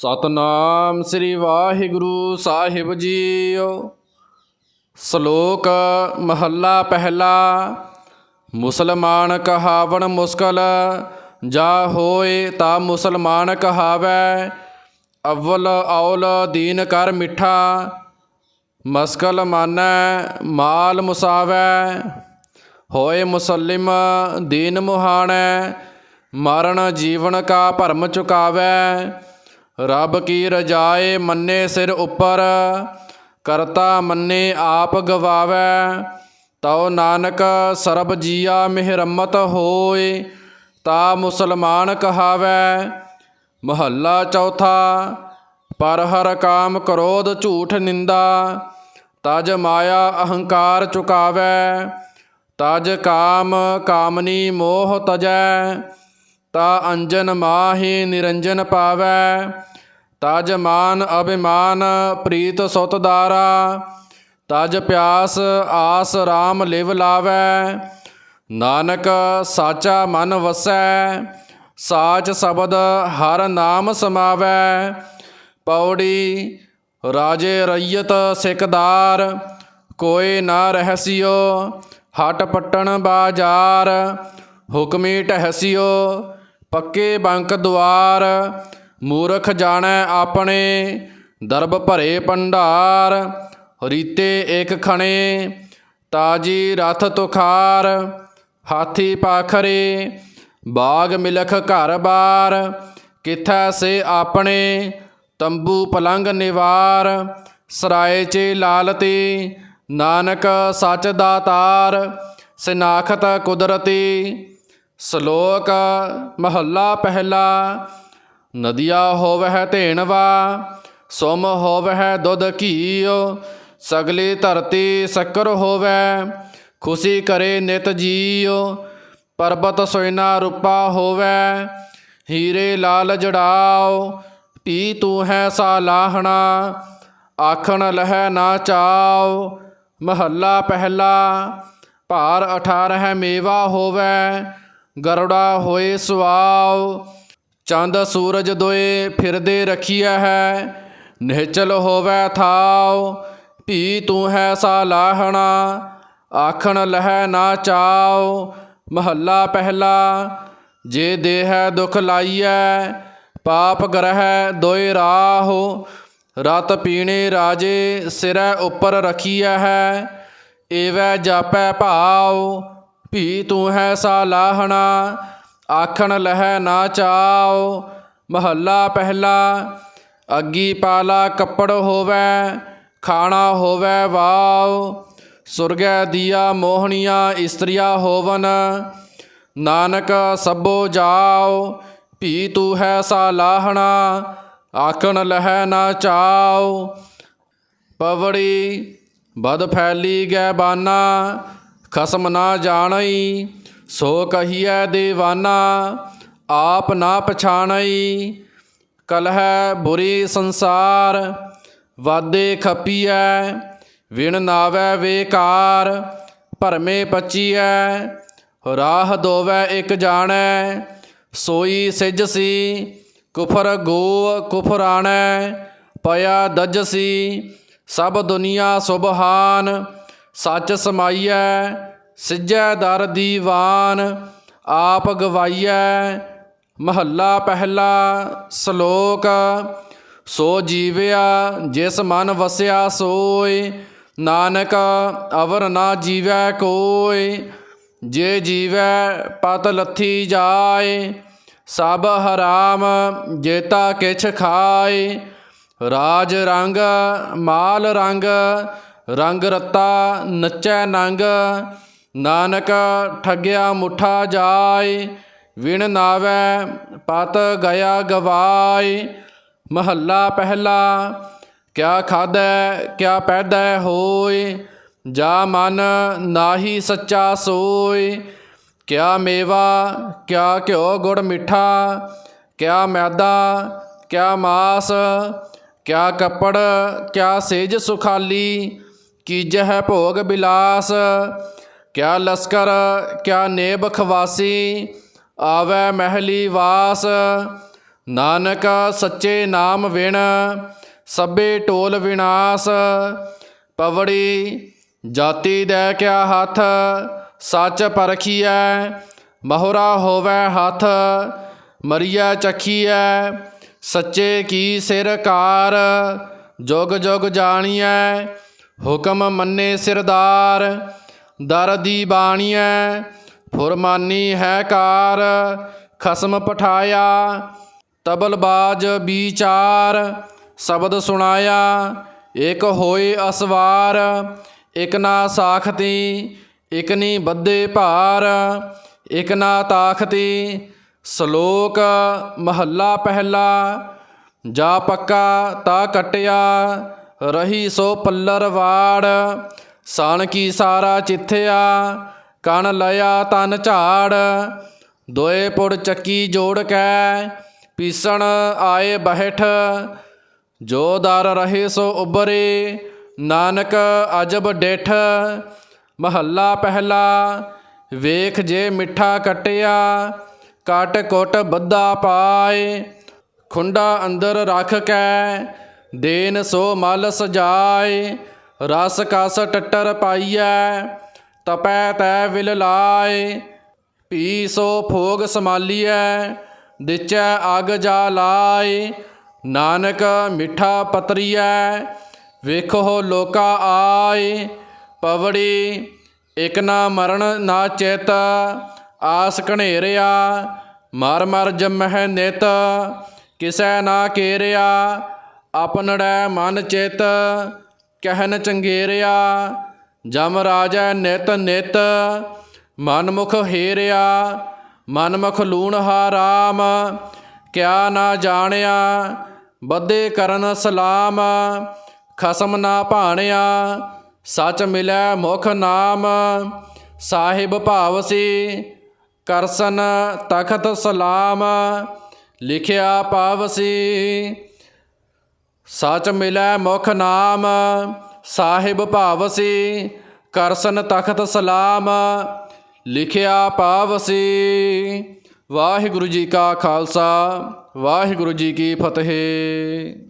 ਸਤਨਾਮ ਸ੍ਰੀ ਵਾਹਿਗੁਰੂ ਸਾਹਿਬ ਜੀਓ। ਸ਼ਲੋਕ ਮਹੱਲਾ ਪਹਿਲਾ, ਮੁਸਲਮਾਨ ਕਹਾਵਣ ਮੁਸਕਲ, ਜਾ ਹੋਏ ਤਾ ਮੁਸਲਮਾਨ ਕਹਾਵੈ, ਅਵਲ ਔਲ ਦੀਨ ਕਰ ਮਿੱਠਾ, ਮਸਕਲ ਮਾਨੈ ਮਾਲ ਮੁਸਾਵੈ, ਹੋਏ ਮੁਸਲਿਮ ਦੀਨ ਮੁਹਾਣੈ, ਮਰਨ ਜੀਵਨ ਕਾ ਭਰਮ ਚੁਕਾਵੈ ਰੱਬ ਕੀ ਰਜਾਏ ਮੰਨੇ ਸਿਰ ਉੱਪਰ, ਕਰਤਾ ਮੰਨੇ ਆਪ ਗਵਾਵੈ। ਤਉ ਨਾਨਕ ਸਰਬ ਜੀਆ ਮਿਹਰਮਤ ਹੋਏ, ਤਾ ਮੁਸਲਮਾਨ ਕਹਾਵੈ। ਮਹੱਲਾ ਚੌਥਾ, ਪਰ ਹਰ ਕਾਮ ਕ੍ਰੋਧ ਝੂਠ ਨਿੰਦਾ, ਤਜ ਮਾਇਆ ਅਹੰਕਾਰ ਚੁਕਾਵੈ। ਤਜ ਕਾਮ ਕਾਮਨੀ ਮੋਹ ਤਜੈ, ਤਾ ਅੰਜਨ ਮਾਹੀ ਨਿਰੰਜਨ ਪਾਵੈ। ਤਜ ਮਾਨ ਅਭਿਮਾਨ ਪ੍ਰੀਤ ਸੁਤਦਾਰਾ ਤਜ ਪਿਆਸ ਆਸ RAM ਲਿਵ ਲਾਵੈ, ਨਾਨਕ ਸਾਚਾ ਮਨ ਵਸੈ, ਸਾਚ ਸ਼ਬਦ ਹਰ ਨਾਮ ਸਮਾਵੈ, ਪੌੜੀ ਰਾਜੇ ਰਈਅਤ ਸਿਕਦਾਰ ਕੋਈ ਨਾ ਰਹਿਸਿਓ ਹਟ ਪਟਣ ਬਾਜ਼ਾਰ, ਹੁਕਮੀ ਟਹਿਸਿਓ ਪੱਕੇ ਬੰਕ ਦੁਆਰ ਮੂਰਖ ਜਾਣੈ ਆਪਣੇ, ਦਰਬ ਭਰੇ ਭੰਡਾਰ, ਰੀਤੇ ਏਕ ਖਣੇ, ਤਾਜੀ ਰਥ ਤੁਖਾਰ, ਹਾਥੀ ਪਾਖਰੇ, ਬਾਗ ਮਿਲਖ ਘਰ ਬਾਰ, ਕਿਥੈ ਸੇ ਆਪਣੇ, ਤੰਬੂ ਪਲੰਗ ਨਿਵਾਰ, ਸਰਾਏ ਚ ਲਾਲਤੀ, ਨਾਨਕ ਸੱਚ ਦਾਤਾਰ, ਸਿਨਾਖਤ ਕੁਦਰਤੀ, ਸ਼ਲੋਕ ਮਹੱਲਾ ਪਹਿਲਾ ਨਦੀਆ ਹੋਵਹਿ ਧੇਣਵਾ, ਸੁਮ ਹੋਵਹਿ ਦੁਧ ਘੀਓ, ਸਗਲੀ ਧਰਤੀ ਸ਼ੱਕਰ ਹੋਵੈ, ਖੁਸ਼ੀ ਕਰੇ ਨਿਤ ਜੀਓ, ਪਰਬਤ ਸੋਇਨਾ ਰੂਪਾ ਹੋਵੈ, ਹੀਰੇ ਲਾਲ ਜੜਾਓ, ਪੀ ਤੂੰ ਹੈ ਸਾ ਲਾਹਣਾ, ਆਖਣ ਲਹਿ ਨਾ ਚਾਓ, ਮਹੱਲਾ ਪਹਿਲਾ, ਭਾਰ 18 ਮੇਵਾ ਹੋਵੈ, ਗਰੜਾ ਹੋਏ ਸੁਆਓ ਚੰਦ ਸੂਰਜ ਦੋਏ ਫਿਰਦੇ ਰਖੀਐ ਹੈ, ਨਿਹਚਲ ਹੋਵੈ ਥਾਉ, ਭੀ ਤੂੰ ਹੈ ਸਾ ਲਾਹਣਾ, ਆਖਣ ਲਹਿ ਨਾ ਚਾਓ ਮਹੱਲਾ ਪਹਿਲਾ, ਜੇ ਦੇਹ ਦੁਖ ਲਾਈਐ, ਪਾਪ ਗ੍ਰਹਿ ਦੋਇ ਰਾਹੋ, ਰਤ ਪੀਣੇ ਰਾਜੇ ਸਿਰੈ ਉੱਪਰ ਰਖੀਐ ਹੈ, ਏਵੈ ਜਾਪੈ ਭਾਉ, ਭੀ ਤੂੰ ਹੈ ਸਾ ਲਾਹਣਾ ਆਖਣ ਲਹਿ ਨਾ ਚਾਓ ਮਹੱਲਾ ਪਹਿਲਾ, ਅੱਗੀ ਪਾਲਾ ਕੱਪੜ ਹੋਵੇ, ਖਾਣਾ ਹੋਵੈ ਵਾਉ। ਸੁਰਗੈ ਦੀਆ ਮੋਹਣੀਆਂ ਇਸਤਰੀਆਂ ਹੋਵਨ, ਨਾਨਕ ਸਭੋ ਜਾਓ ਭੀ ਤੂੰ ਹੈ ਸਾਲਾਹਣਾ, ਆਖਣ ਲਹਿ ਨਾ ਚਾਓ ਪਵੜੀ, ਬਦ ਫੈਲੀ ਗੈ ਬਾਨਾ ਖਸਮ ਨਾ ਜਾਣਈ। ਸੋ ਕਹੀਐ ਦੇਵਾਨਾ, ਆਪ ਨਾ ਪਛਾਣਈ, ਕਲਹਿ ਬੁਰੀ ਸੰਸਾਰ ਵਾਦੇ ਖਪੀਐ, ਵਿਣ ਨਾਵੈ ਵੇਕਾਰ, ਭਰਮੇ ਪਚੀਐ, ਰਾਹ ਦੋਵੈ ਇਕ ਜਾਣੈ, ਸੋਈ ਸਿਜਸੀ ਕੁਫਰ ਗੋ ਕੁਫਰਾਣੈ, ਪਿਆ ਦਜਸੀ ਸਭ ਦੁਨੀਆ ਸੁਭਾਨ, ਸੱਚ ਸਮਾਈਐ ਸਿਜੈ ਦਰ ਦੀਵਾਨ, ਆਪ ਗਵਾਈਐ ਮਹੱਲਾ ਪਹਿਲਾ ਸ਼ਲੋਕ। ਸੋ ਜੀਵਿਆ ਜਿਸ ਮਨ ਵਸਿਆ ਸੋਏ, ਨਾਨਕ ਅਵਰ ਨਾ ਜੀਵੈ ਕੋਇ ਜੇ ਜੀਵੈ ਪਤ ਲੱਥੀ ਜਾਏ, ਸਭ ਹਰਾਮ ਜੇਤਾ ਕਿਛ ਖਾਏ। ਰਾਜ ਰੰਗ, ਮਾਲ ਰੰਗ ਰੰਗ ਰਤਾ ਨੱਚੈ ਨੰਗ ਨਾਨਕ ਠੱਗਿਆ ਮੁਠਾ ਜਾਏ, ਵਿਣ ਨਾਵੈ ਪਤ ਗਿਆ ਗਵਾਏ। ਮਹੱਲਾ ਪਹਿਲਾ, ਕਿਆ ਖਾਧੈ, ਕਿਆ ਪੈਦਾ ਹੋਏ। ਜਾ ਮਨ ਨਾਹੀ ਸੱਚਾ ਸੋਏ। ਕਿਆ ਮੇਵਾ, ਕਿਆ ਘਿਓ ਗੁੜ ਮਿੱਠਾ। ਕਿਆ ਮੈਦਾ, ਕਿਆ ਮਾਸ। ਕਿਆ ਕੱਪੜ, ਕਿਆ ਸੇਜ ਸੁਖਾਲੀ। ਕੀਜਹਿ ਭੋਗ ਬਿਲਾਸ। ਕਿਆ ਲਸਕਰ, ਕਿਆ ਨੇਬ ਖਵਾਸੀ, ਆਵੈ ਮਹਿਲੀ ਵਾਸ। ਨਾਨਕ ਸੱਚੇ ਨਾਮ ਵਿਣ, ਸਭੇ ਟੋਲ ਵਿਨਾਸ਼। ਪਵੜੀ, ਜਾਤੀ ਦੇ ਕਿਆ ਹੱਥ, ਸੱਚ ਪਰਖੀਐ, ਮਹੁਰਾ ਹੋਵੇ ਹੱਥ। ਮਰੀਆ ਚਖੀਐ, ਸੱਚੇ ਕੀ ਸਿਰਕਾਰ ਜੁਗ ਜੁਗ ਜਾਣੀਐ, ਹੁਕਮ ਮੰਨੇ ਸਿਰਦਾਰ। ਦਰ ਦੀ ਬਾਣੀਐ, ਫੁਰਮਾਨੀ ਹੈ ਕਾਰ, ਖਸਮ ਪਠਾਇਆ, ਤਬਲ ਤਬਲਬਾਜ ਵਿਚਾਰ ਸ਼ਬਦ ਸੁਣਾਇਆ ਇਕ ਹੋਏ ਅਸਵਾਰ, ਇਕ ਨਾ ਸਾਖਤੀ, ਇਕ ਨੀ ਬੱਦੇ ਭਾਰ, ਇਕ ਨਾ ਤਾਖਤੀ, ਸ਼ਲੋਕ ਮਹੱਲਾ ਪਹਿਲਾ, ਜਾ ਪੱਕਾ ਤਾ ਕਟਿਆ, ਰਹੀ ਸੋ ਪੱਲਰ ਵਾੜ ਸਣ ਕੀ ਸਾਰਾ ਚਿੱਥਿਆ, ਕਣ ਲਿਆ ਤਨ ਝਾੜ, ਦੋਏ ਪੁੜ ਚੱਕੀ ਜੋੜ ਕੈ, ਪੀਸਣ ਆਏ ਬਹਿਠ, ਜੋ ਦਰ ਰਹੇ ਸੋ ਉਬਰੇ ਨਾਨਕ ਅਜਬ ਡਿਠ, ਮਹੱਲਾ ਪਹਿਲਾ, ਵੇਖ ਜੇ ਮਿੱਠਾ ਕਟਿਆ, ਕਟ ਕੁਟ ਬੱਧਾ ਪਾਏ, ਖੁੰਡਾ ਅੰਦਰ ਰੱਖ ਕੈ, ਦੇਨ ਸੋ ਮਲ ਸਜਾਏ ਰਸ ਕਸ ਟੱਟਰ ਪਾਈਐ, ਤਪੈ ਤੈ ਵਿਲ ਲਾਏ। ਪੀ ਸੋ ਭੋਗ ਸਮਾਲੀਐ, ਦਿਚੈ ਅਗ ਜਾ ਲਾਏ। ਨਾਨਕ ਮਿੱਠਾ ਪਤਰੀਐ, ਵੇਖੋ ਲੋਕਾ ਆਏ। ਪਵੜੀ, ਇਕ ਨਾ ਮਰਨ ਨਾ ਚੇਤ, ਆਸ ਘਣੇਰਿਆ ਮਰ ਮਰ ਜਮਹਿ ਨਿਤ। ਕਿਸੈ ਨਾ ਕੇਰਿਆ ਆਪਨੜੈ ਮਨ ਚਿਤ। ਕਹਿਨ ਚੰਗੇਰਿਆ, ਜਮ ਰਾਜੈ ਨਿਤ ਨਿਤ, ਮਨਮੁਖ ਹੇਰਿਆ, ਮਨਮੁਖ ਲੂਣਹਾ ਰਾਮ, ਕਿਆ ਨਾ ਜਾਣਿਆ, ਬੱਧੇ ਕਰਨ ਸਲਾਮ, ਖਸਮ ਨਾ ਭਾਣਿਆ, ਸਚ ਮਿਲੈ ਮੁਖ ਨਾਮ, ਸਾਹਿਬ ਭਾਵਸੀ ਕਰਸਨ ਤਖਤ ਸਲਾਮ, ਲਿਖਿਆ ਪਾਵਸੀ ਸਚ ਮਿਲੈ ਮੁਖ ਨਾਮ, ਸਾਹਿਬ ਭਾਵਸੀ ਕਰਸਨ ਤਖਤ ਸਲਾਮ, ਲਿਖਿਆ ਪਾਵਸੀ ਵਾਹਿਗੁਰੂ ਜੀ ਕਾ ਖਾਲਸਾ, ਵਾਹਿਗੁਰੂ ਜੀ ਕੀ ਫਤਿਹ।